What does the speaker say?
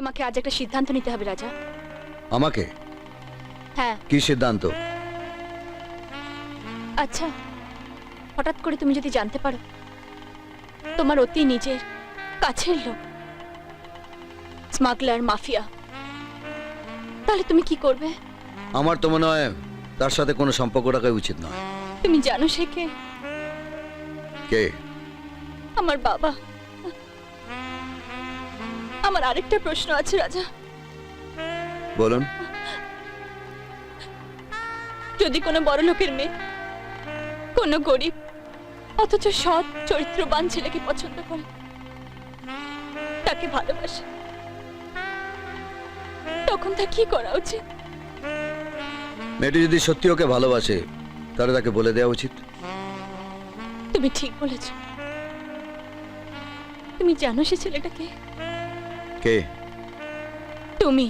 তোমাকে আজ একটা সিদ্ধান্ত নিতে হবে রাজা। আমাকে? হ্যাঁ। কি সিদ্ধান্ত? আচ্ছা হঠাৎ করে তুমি যদি জানতে পারো তোমার অতি নিজের কাছের লোক স্মাগলার মাফিয়া তাহলে তুমি কি করবে? আমার তো মনে হয় তার সাথে কোনো সম্পর্ক রাখা উচিত নয়। তুমি জানো সে কে? কে? আমার বাবা। আমার আরেকটা প্রশ্ন আছে রাজা। বলুন। যদি কোনো বড় লোকের মেয়ে কোনো গরিব অথচ সৎ চরিত্রবান ছেলেকে পছন্দ করে তাকে ভালোবাসে তখন তা কি করা উচিত? মেয়েটি যদি সত্যি ওকে ভালোবাসে তাহলে তাকে বলে দেওয়া উচিত। তুমি ঠিক বলেছ। তুমি জানো সে ছেলেটাকে? কে তুমি